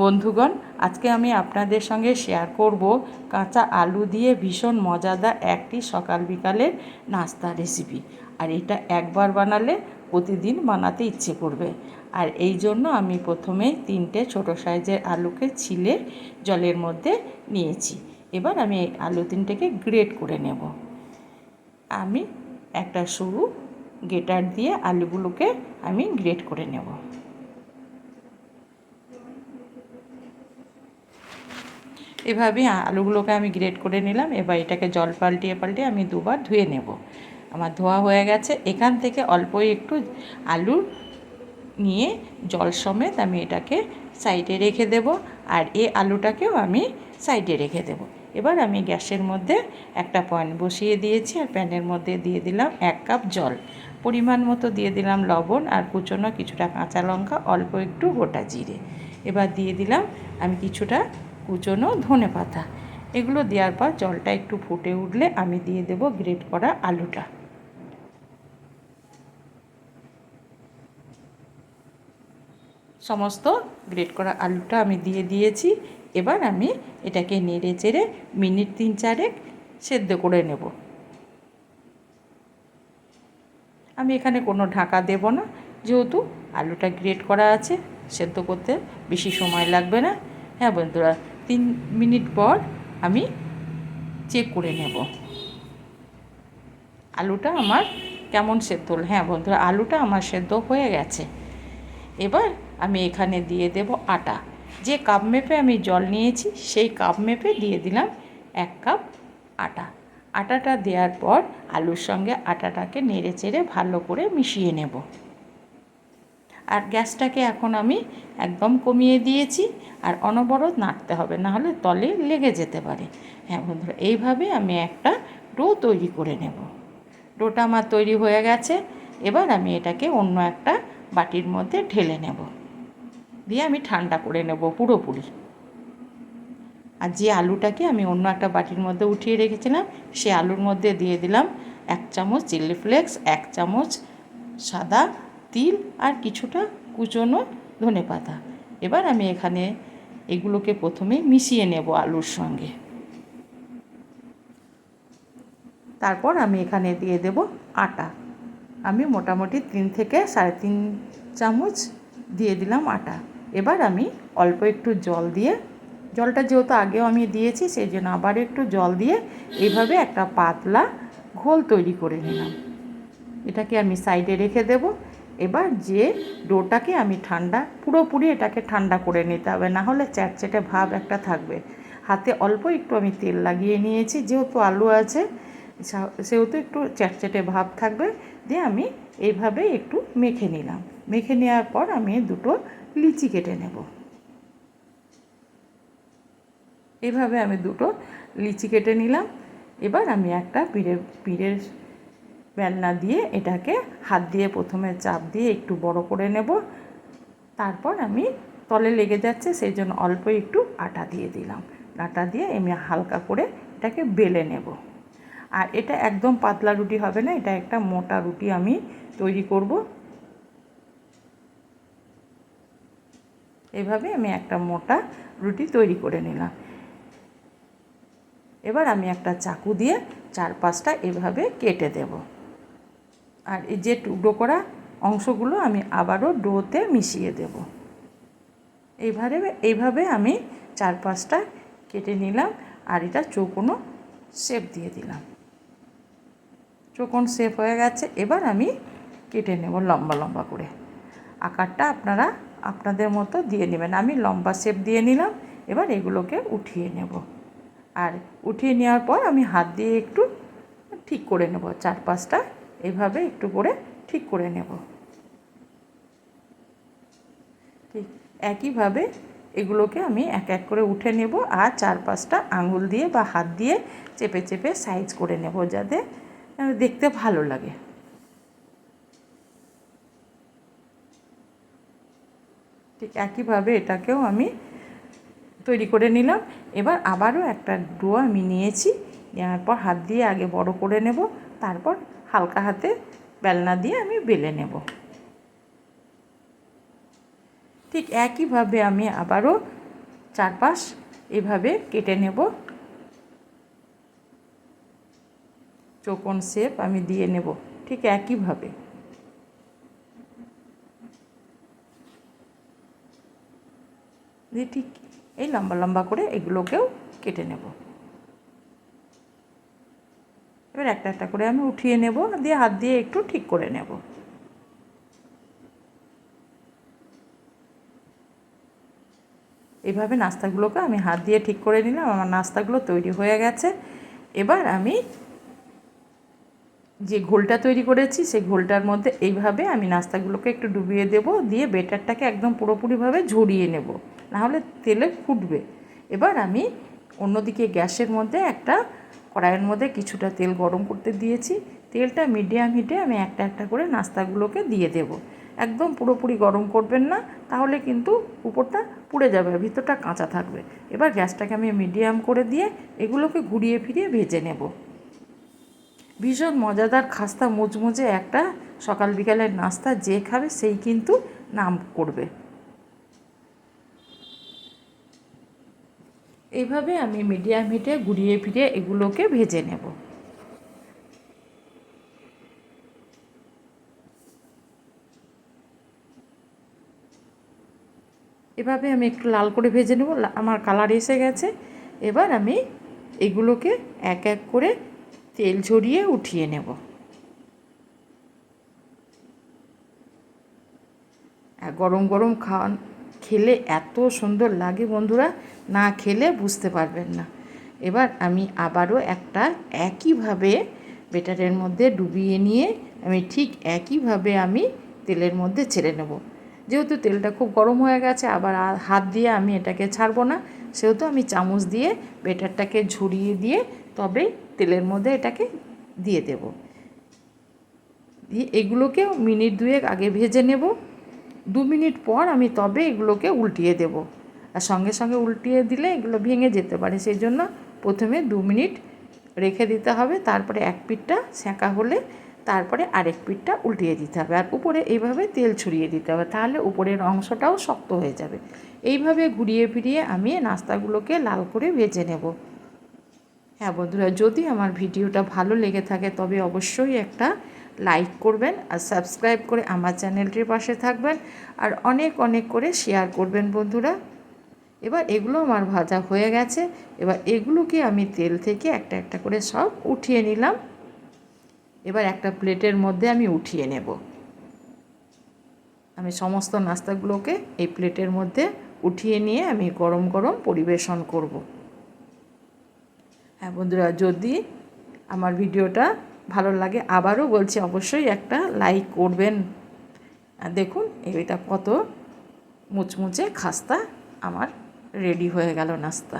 বন্ধুগণ, আজকে আমি আপনাদের সঙ্গে শেয়ার করব কাঁচা আলু দিয়ে ভীষণ মজাদার একটি সকাল বিকালের নাস্তা রেসিপি আর এটা একবার বানালে প্রতিদিন বানাতে ইচ্ছে করবে। আর এই জন্য আমি প্রথমেই তিনটে ছোট সাইজের আলুকে ছিলে জলের মধ্যে নিয়েছি। এবার আমি এই আলু তিনটেকে গ্রেট করে নেব। আমি একটা সরু গেটার দিয়ে আলুগুলোকে আমি গ্রেট করে নেব। এভাবে আলুগুলোকে আমি গ্রেট করে নিলাম। এবার এটাকে জল পাল্টিয়ে পাল্টিয়ে আমি দুবার ধুয়ে নেব। আমার ধোয়া হয়ে গেছে। এখান থেকে অল্প একটু আলু নিয়ে জল সমেত আমি এটাকে সাইডে রেখে দেব। আর এই আলুটাকেও আমি সাইডে রেখে দেব। এবার আমি গ্যাসের মধ্যে একটা প্যান বসিয়ে দিয়েছি আর প্যানের মধ্যে দিয়ে দিলাম এক কাপ জল। পরিমাণ মতো দিয়ে দিলাম লবণ আর কুচনো কিছুটা কাঁচা লঙ্কা, অল্প একটু গোটা জিরে। এবার দিয়ে দিলাম আমি কিছুটা কুচনো ধনে পাতা এগুলো দেওয়ার পর জলটা একটু ফুটে উঠলে আমি দিয়ে দেব গ্রেট করা আলুটা। সমস্ত গ্রেট করা আলুটা আমি দিয়ে দিয়েছি। এবার আমি এটাকে নেড়ে চেড়ে মিনিট তিন চারেক সেদ্ধ করে নেব। আমি এখানে কোনো ঢাকা দেব না। যেহেতু আলুটা গ্রেট করা আছে, সেদ্ধ করতে বেশি সময় লাগবে না। হ্যাঁ বন্ধুরা তিন মিনিট পর আমি চেক করে নেব। আলুটা আমার কেমন সেদ্ধ হ্যাঁ বন্ধুরা, আলুটা আমার সেদ্ধ হয়ে গেছে। এবার আমি এখানে দিয়ে দেব আটা। যে কাপ মেপে আমি জল নিয়েছি, সেই কাপ মেপে দিয়ে দিলাম এক কাপ আটা। আটাটা দেওয়ার পর আলুর সঙ্গে আটাটাকে নেড়ে চেড়ে ভালো করে মিশিয়ে নেব। আর গ্যাসটাকে এখন আমি একদম কমিয়ে দিয়েছি আর অনবরত নাড়তে হবে, না হলে তলে লেগে যেতে পারে। হ্যাঁ বন্ধুরা, এইভাবে আমি একটা ডো তৈরি করে নেব। ডোটা আমার তৈরি হয়ে গেছে, এবার আমি এটাকে অন্য একটা বাটির মধ্যে ঢেলে নেব। দিয়ে আমি ঠান্ডা করে নেব পুরোপুরি। আর যে আলুটাকে আমি অন্য একটা বাটির মধ্যে উঠিয়ে রেখেছিলাম, সে আলুর মধ্যে দিয়ে দিলাম এক চামচ চিলি ফ্লেক্স, এক চামচ সাদা তিল আর কিছুটা কুচনো ধনে পাতা। এবার আমি এখানে এগুলোকে প্রথমে মিশিয়ে নেব আলুর সঙ্গে। তারপর আমি এখানে দিয়ে দেব আটা। আমি মোটামুটি তিন থেকে সাড়ে তিন চামচ দিয়ে দিলাম আটা। এবার আমি অল্প একটু জল দিয়ে, জলটা যেহেতু আগেও আমি দিয়েছি সেই জন্য আবার একটু জল দিয়ে এইভাবে একটা পাতলা ঘোল তৈরি করে নিলাম। এটাকে আমি সাইডে রেখে দেব। এবার যে ডোটাকে আমি ঠান্ডা, পুরোপুরি এটাকে ঠান্ডা করে নিতে হবে, না হলে চ্যাটচ্যাটে ভাব একটা থাকবে। হাতে অল্প একটু আমি তেল লাগিয়ে নিয়েছি, যেহেতু আলু আছে সেহেতু একটু চ্যাটচ্যাটে ভাব থাকবে, দিয়ে আমি এইভাবে একটু মেখে নিলাম। মেখে নেওয়ার পর আমি দুটো লিচি কেটে নেব। এভাবে আমি দুটো লিচি কেটে নিলাম। এবার আমি একটা পিঁড়ের পিঁড়ের বেলনা দিয়ে এটাকে হাত দিয়ে প্রথমে চাপ দিয়ে একটু বড় করে নেব। তারপর আমি তলে লেগে যাচ্ছে, সেই জন্য অল্প একটু আটা দিয়ে দিলাম। আটা দিয়ে আমি হালকা করে এটাকে বেলে নেব। আর এটা একদম পাতলা রুটি হবে না, এটা একটা মোটা রুটি আমি তৈরি করব। এভাবে আমি একটা মোটা রুটি তৈরি করে নিলাম। এবার আমি একটা চাকু দিয়ে চার পাঁচটা এভাবে কেটে দেব। আর এই যে টুকরো করা অংশগুলো আমি আবারও ডোতে মিশিয়ে দেব। এইভাবে এইভাবে আমি চার পাঁচটা কেটে নিলাম আর এটা চৌকোনো শেপ দিয়ে দিলাম। চৌকোন শেপ হয়ে গেছে, এবার আমি কেটে নেব লম্বা লম্বা করে। আকারটা আপনারা আপনাদের মতো দিয়ে নেবেন। আমি লম্বা শেপ দিয়ে নিলাম, এবার এগুলোকে উঠিয়ে নেব। আর উঠিয়ে নেওয়ার পর আমি হাত দিয়ে একটু ঠিক করে নেব চার পাঁচটা এইভাবে একটু করে ঠিক করে নেব। ঠিক একইভাবে এগুলোকে আমি এক এক করে উঠে নেব আর চার পাঁচটা আঙুল দিয়ে বা হাত দিয়ে চেপে চেপে সাইজ করে নেব যাতে দেখতে ভালো লাগে। ঠিক একইভাবে এটাকেও আমি তৈরি করে নিলাম। এবার আবারও একটা ডো আমি নিয়েছি, নেওয়ার পর হাত দিয়ে আগে বড় করে নেব, তারপর হালকা হাতে বেলনা দিয়ে আমি বেলে নেব। ঠিক একইভাবে আমি আবারও চারপাশ এভাবে কেটে নেব। চৌকোন শেপ আমি দিয়ে নেব, ঠিক একইভাবে। দিয়ে ঠিক এই লম্বা লম্বা করে এগুলোকেও কেটে নেব এবার একটা একটা করে আমি উঠিয়ে নেব দিয়ে হাত দিয়ে একটু ঠিক করে নেব। এইভাবে নাস্তাগুলোকে আমি হাত দিয়ে ঠিক করে নিলাম, আমার নাস্তাগুলো তৈরি হয়ে গেছে। এবার আমি যে ঘোলটা তৈরি করেছি, সেই ঘোলটার মধ্যে এইভাবে আমি নাস্তাগুলোকে একটু ডুবিয়ে দেব, দিয়ে বেটারটাকে একদম পুরোপুরিভাবে ঝরিয়ে নেব, নাহলে তেলে ফুটবে। এবার আমি অন্যদিকে গ্যাসের মধ্যে একটা কড়াইয়ের মধ্যে কিছুটা তেল গরম করতে দিয়েছি। তেলটা মিডিয়াম হিটে আমি একটা একটা করে নাস্তাগুলোকে দিয়ে দেব। একদম পুরোপুরি গরম করবেন না, তাহলে কিন্তু উপরটা পুড়ে যাবে ভিতরটা কাঁচা থাকবে। এবার গ্যাসটাকে আমি মিডিয়াম করে দিয়ে এগুলোকে ঘুরিয়ে ফিরিয়ে ভেজে নেব। ভীষণ মজাদার খাস্তা মুচমুচে একটা সকাল বিকালের নাস্তা যে খাবে সেই কিন্তু নাম করবে। এইভাবে আমি মিডিয়াম হিটে ঘুরিয়ে ফিরিয়ে এগুলোকে ভেজে নেব। এভাবে আমি একটু লাল করে ভেজে নেব আমার কালার এসে গেছে। এবার আমি এগুলোকে এক এক করে তেল ঝরিয়ে উঠিয়ে নেব। গরম গরম খাওয়ান খেলে এত সুন্দর লাগে বন্ধুরা, না খেলে বুঝতে পারবেন না। এবার আমি আবারও একটা একইভাবে বেটারের মধ্যে ডুবিয়ে নিয়ে আমি ঠিক একইভাবে আমি তেলের মধ্যে ছেড়ে নেব। যেহেতু তেলটা খুব গরম হয়ে গেছে, আবার হাত দিয়ে আমি এটাকে ছাড়বো না, সেহেতু আমি চামচ দিয়ে বেটারটাকে ঝরিয়ে দিয়ে তবে তেলের মধ্যে এটাকে দিয়ে দেব। দিয়ে এগুলোকেও মিনিট দুয়েক আগে ভেজে নেব। দু মিনিট পর আমি তবে এগুলোকে উল্টিয়ে দেব। আর সঙ্গে সঙ্গে উল্টিয়ে দিলে এগুলো ভেঙে যেতে পারে। সেই জন্য প্রথমে দু মিনিট রেখে দিতে হবে। তারপরে এক পিঠটা সেঁকা হলে তারপরে আরেক পিঠটা উল্টিয়ে দিতে হবে। আর উপরে এইভাবে তেল ছড়িয়ে দিতে হবে। তাহলে উপরের অংশটাও শক্ত হয়ে যাবে। এইভাবে ঘুরিয়ে ফিরিয়ে আমি নাস্তাগুলোকে লাল করে ভেজে নেব। হ্যাঁ বন্ধুরা, যদি আমার ভিডিওটা ভালো লেগে থাকে তবে অবশ্যই একটা লাইক করবেন আর সাবস্ক্রাইব করে আমার চ্যানেলটির পাশে থাকবেন আর অনেক অনেক করে শেয়ার করবেন বন্ধুরা। এবার এগুলো আমার ভাজা হয়ে গেছে। এবার এগুলোকে আমি তেল থেকে একটা একটা করে সব উঠিয়ে নিলাম। এবার একটা প্লেটের মধ্যে আমি উঠিয়ে নেব। আমি সমস্ত নাস্তাগুলোকে এই প্লেটের মধ্যে উঠিয়ে নিয়ে আমি গরম গরম পরিবেশন করব। হ্যাঁ বন্ধুরা, যদি আমার ভিডিওটা ভালো লাগে। আবারও বলছি, অবশ্যই একটা লাইক করবেন। দেখুন এইটা কত মুচমুচে খাস্তা, আমার রেডি হয়ে গেল নাস্তা।